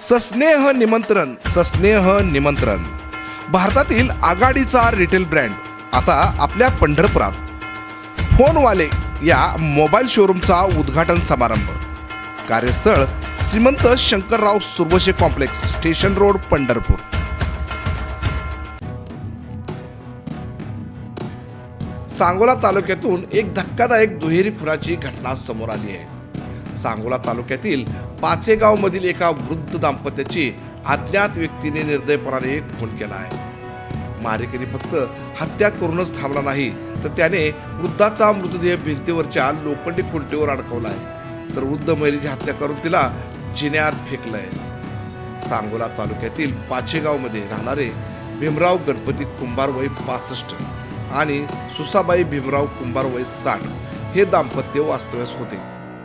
सस्नेह निमंत्रण सस्नेह निमंत्रण. भारतातील आघाडीचा रिटेल ब्रँड आता आपल्या पंढरपुरात. फोनवाले या मोबाईल शोरूमचा उद्घाटन समारंभ. कार्यस्थळ Shrimant Shankarrao Suravashe complex station road Pandharpur. Sangola तालुक्यातून एक धक्कादायक दुहेरी खुराची घटना समोर आली आहे. सांगोला तालुक्यातील पाचेगावमधील एका वृद्ध दाम्पत्याची अज्ञात व्यक्तीने निर्दयपणाने खून केला आहे. मारेकरी फक्त हत्या करूनच थांबला नाही तर त्याने वृद्धाचा मृतदेह भिंतीवरच्या लोखंडी खुंटीवर अडकवलाय. तर वृद्ध महिलेची हत्या करून तिला जिन्यात फेकलंय. सांगोला तालुक्यातील पाचेगावमध्ये राहणारे भीमराव गणपती कुंभार वय पासष्ट आणि सुसाबाई भीमराव कुंभार वय साठ हे दाम्पत्य वास्तव्यास होते.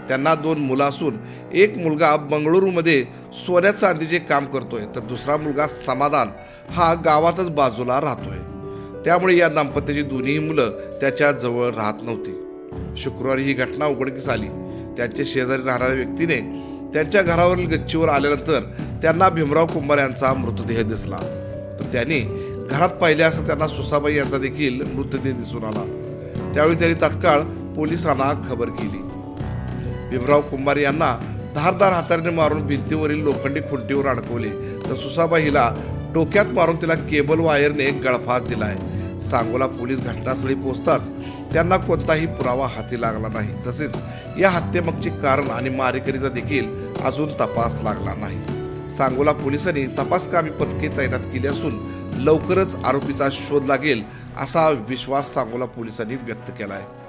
त्यांना दोन मुलं असून एक मुलगा बंगळुरूमध्ये सोन्या चांदीचे काम करतोय तर दुसरा मुलगा समाधान हा गावातच बाजूला राहतोय. त्यामुळे या दाम्पत्याची दोन्ही मुलं त्याच्याजवळ राहत नव्हती. शुक्रवारी ही घटना उघडकीस आली. त्यांच्या शेजारी राहणाऱ्या व्यक्तीने त्यांच्या घरावरील गच्चीवर आल्यानंतर त्यांना भीमराव कुंभार यांचा मृतदेह दिसला. तर त्यांनी घरात पाहिले असता त्यांना सुसाबाई यांचा देखील मृतदेह दिसून आला. त्यावेळी त्यांनी तात्काळ पोलिसांना खबर केली. भीमराव कुंभार यांना धारदार हाताने मारून भिंतीवरील लोखंडी खुंटीवर अडकवले. तर सुसाबा हिला डोक्यात मारून तिला केबल वायरने गळफास आहे सांगोला पोलीस घटनास्थळी पोहोचताच त्यांना कोणताही पुरावा हाती लागला नाही. तसेच या हत्येमागचे कारण आणि मारेकरीचा देखील अजून तपास लागला नाही. सांगोला पोलिसांनी तपासकामी पथके तैनात केली असून लवकरच आरोपीचा शोध लागेल असा विश्वास सांगोला पोलिसांनी व्यक्त केला आहे